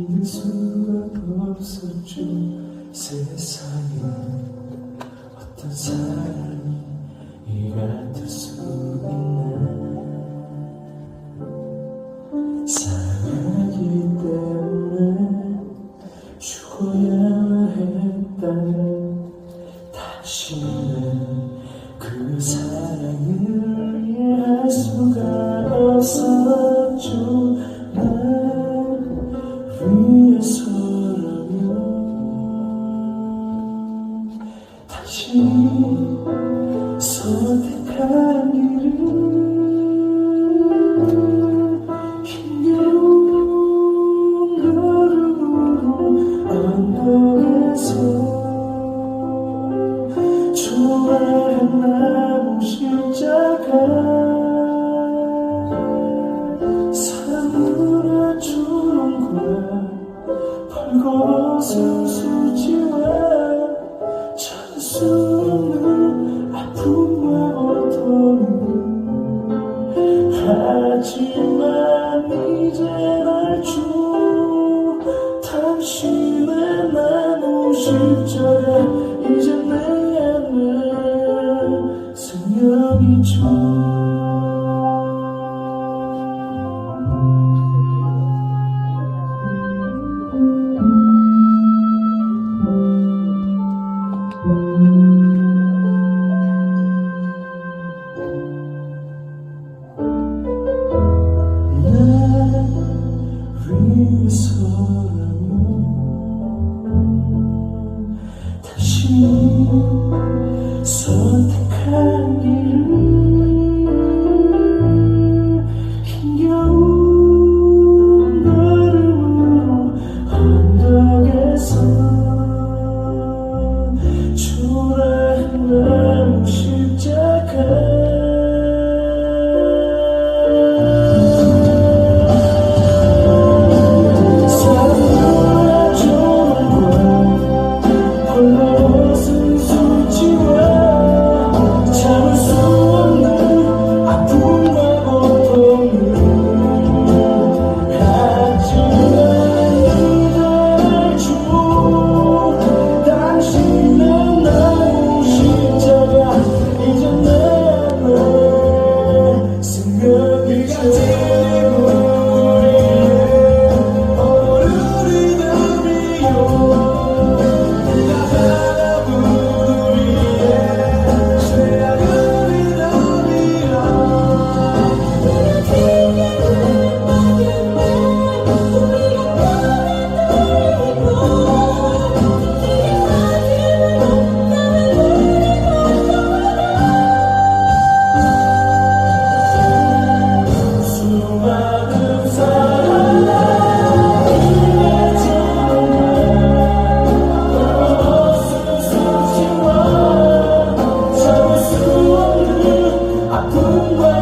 이길 수가 없었죠. 세상에 어떤 사람이 이같을 수 있나. 사랑하기 때문에 죽어야 했다는 당신은 그 사랑을 이해할 수가 없었죠. 선택한 길은 힘겨운 걸음으로 언덕에서 초라한 나무 십자가 사물한 주름과 벌거벗은 수 하지만 이제 알죠 당신의 나무 십자가 선 없